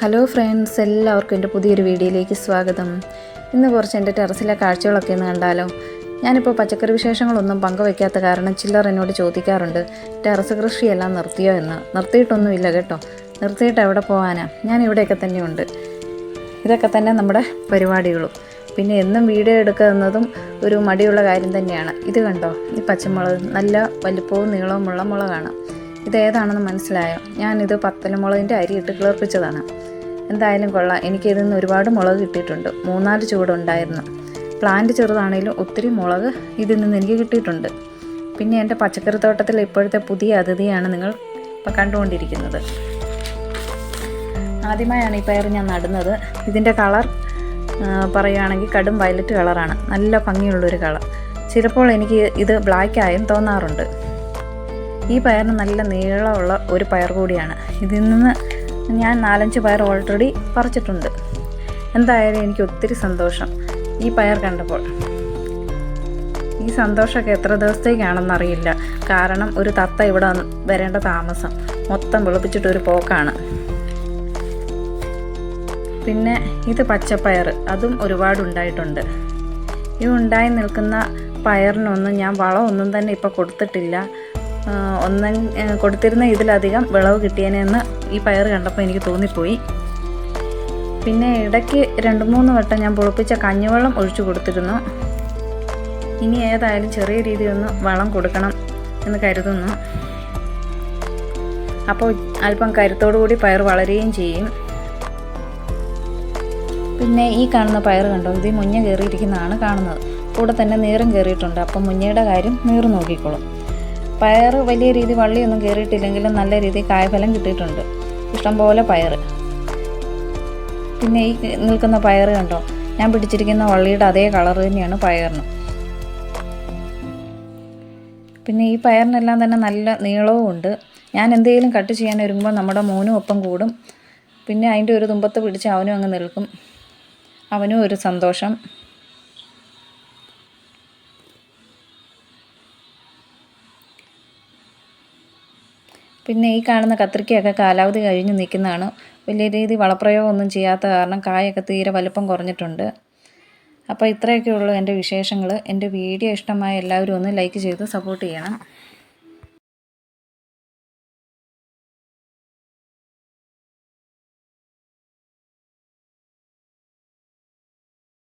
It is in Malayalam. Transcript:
ഹലോ ഫ്രണ്ട്സ് എല്ലാവർക്കും എന്റെ പുതിയൊരു വീഡിയോയിലേക്ക് സ്വാഗതം. ഇന്ന് കുറച്ച് എന്റെ ടെറസിലെ കാഴ്ചകളൊക്കെ ഒന്ന് കണ്ടാലോ? ഞാനിപ്പോൾ പച്ചക്കറി വിശേഷങ്ങളൊന്നും പങ്കുവയ്ക്കാത്ത കാരണം ചില്ലർ എന്നോട് ചോദിക്കാറുണ്ട് ടെറസ് കൃഷിയെല്ലാം നിർത്തിയോ എന്ന്? നിർത്തിയിട്ടൊന്നുമില്ല കേട്ടോ. നിർത്തിയിട്ട് എവിടെ പോകാനാ ഞാൻ ഇവിടെയൊക്കെ തന്നെയുണ്ട്. ഇതൊക്കെ തന്നെ നമ്മുടെ പരിപാടികളും. പിന്നെ എന്നും വീഡിയോ എടുക്കുക എന്നതും ഒരു മടിയുള്ള കാര്യം തന്നെയാണ്. ഇത് കണ്ടോ? ഈ പച്ചമുളക് നല്ല വലിപ്പവും നീളവുമുള്ള മുളകാണ്. ഇത് ഏതാണെന്ന് മനസ്സിലായോ? ഞാനിത് പത്തലമുളകിന്റെ ഇട്ട് കിളർപ്പിച്ചതാണ്. എന്തായാലും കൊള്ളാം. എനിക്ക് ഇതിൽ നിന്ന് ഒരുപാട് മുളക് കിട്ടിയിട്ടുണ്ട്. മൂന്നാൽ ചൂടുണ്ടായിരുന്നു പ്ലാന്റ് ചെറുതാണെങ്കിലും ഒത്തിരി മുളക് ഇതിൽ നിന്ന് എനിക്ക് കിട്ടിയിട്ടുണ്ട്. പിന്നെ എന്റെ പച്ചക്കറി തോട്ടത്തിൽ ഇപ്പോഴത്തെ പുതിയ അതിഥിയാണ് നിങ്ങൾ ഇപ്പം കണ്ടുകൊണ്ടിരിക്കുന്നത്. ആദ്യമായാണ് ഈ പയർ ഞാൻ നടുന്നത്. ഇതിന്റെ കളർ പറയുകയാണെങ്കിൽ കടും വയലറ്റ് കളറാണ്. നല്ല ഭംഗിയുള്ളൊരു കളർ. ചിലപ്പോൾ എനിക്ക് ഇത് ബ്ലാക്ക് ആയും തോന്നാറുണ്ട്. ഈ പയറിന് നല്ല നീളമുള്ള ഒരു പയർ കൂടിയാണ്. ഇതിൽ നിന്ന് ഞാൻ നാലഞ്ച് പയർ ഓൾറെഡി പറിച്ചിട്ടുണ്ട്. എന്തായാലും എനിക്ക് ഒത്തിരി സന്തോഷം. ഈ പയർ കണ്ടപ്പോൾ. ഈ സന്തോഷമൊക്കെ എത്ര ദിവസത്തേക്കാണെന്നറിയില്ല കാരണം ഒരു തത്ത ഇവിടെ വരേണ്ട താമസം മൊത്തം വിളിപ്പിച്ചിട്ടൊരു പോക്കാണ്. പിന്നെ ഇത് പച്ചപ്പയർ. അതും ഒരുപാട് ഉണ്ടായിട്ടുണ്ട്. ഈ ഉണ്ടായി നിൽക്കുന്ന പയറിനൊന്നും ഞാൻ വളമൊന്നും തന്നെ ഇപ്പോൾ കൊടുത്തിട്ടില്ല. ഒന്നും കൊടുത്തിരുന്ന ഇതിലധികം വിളവ് കിട്ടിയേനെന്ന് ഈ പയർ കണ്ടപ്പോൾ എനിക്ക് തോന്നിപ്പോയി. പിന്നെ ഇടയ്ക്ക് രണ്ട് മൂന്ന് വട്ടം ഞാൻ പുളിപ്പിച്ച കഞ്ഞിവെള്ളം ഒഴിച്ചു കൊടുത്തിരുന്നു. ഇനി ഏതായാലും ചെറിയ രീതിയിലൊന്ന് വളം കൊടുക്കണം എന്ന് കരുതുന്നു. അപ്പോൾ അല്പം കരുത്തോടു കൂടി പയർ വളരുകയും ചെയ്യും. പിന്നെ ഈ കാണുന്ന പയർ കണ്ടോ? ഇത് മുഞ്ഞ കയറിയിരിക്കുന്നതാണ് കാണുന്നത്. കൂടെ തന്നെ നീറും കയറിയിട്ടുണ്ട്. അപ്പം മുഞ്ഞയുടെ കാര്യം നീറ് നോക്കിക്കോളും. പയർ വലിയ രീതി വള്ളിയൊന്നും കയറിയിട്ടില്ലെങ്കിലും നല്ല രീതിയിൽ കായഫലം കിട്ടിയിട്ടുണ്ട്. ഇഷ്ടംപോലെ പയർ. പിന്നെ ഈ നിൽക്കുന്ന പയർ കണ്ടോ? ഞാൻ പിടിച്ചിരിക്കുന്ന വള്ളിയുടെ അതേ കളർ തന്നെയാണ് പയറിന്. പിന്നെ ഈ പയറിനെല്ലാം തന്നെ നല്ല നീളവും ഉണ്ട്. ഞാൻ എന്തെങ്കിലും കട്ട് ചെയ്യാൻ വരുമ്പോൾ നമ്മുടെ മോനും ഒപ്പം കൂടും. പിന്നെ അതിന്റെ ഒരു തുമ്പത്ത് പിടിച്ച് അവനും അങ്ങ് നിൽക്കും. അവനും ഒരു സന്തോഷം. പിന്നെ ഈ കാണുന്ന കത്രിക്കയൊക്കെ കാലാവധി കഴിഞ്ഞ് നിൽക്കുന്നതാണ്. വലിയ രീതി വളപ്രയോഗം ഒന്നും ചെയ്യാത്ത കാരണം കായൊക്കെ തീരെ വലുപ്പം കുറഞ്ഞിട്ടുണ്ട്. അപ്പോൾ ഇത്രയൊക്കെയുള്ളൂ എന്റെ വിശേഷങ്ങൾ. എന്റെ വീഡിയോ ഇഷ്ടമായ എല്ലാവരും ഒന്ന് ലൈക്ക് ചെയ്ത് സപ്പോർട്ട് ചെയ്യണം.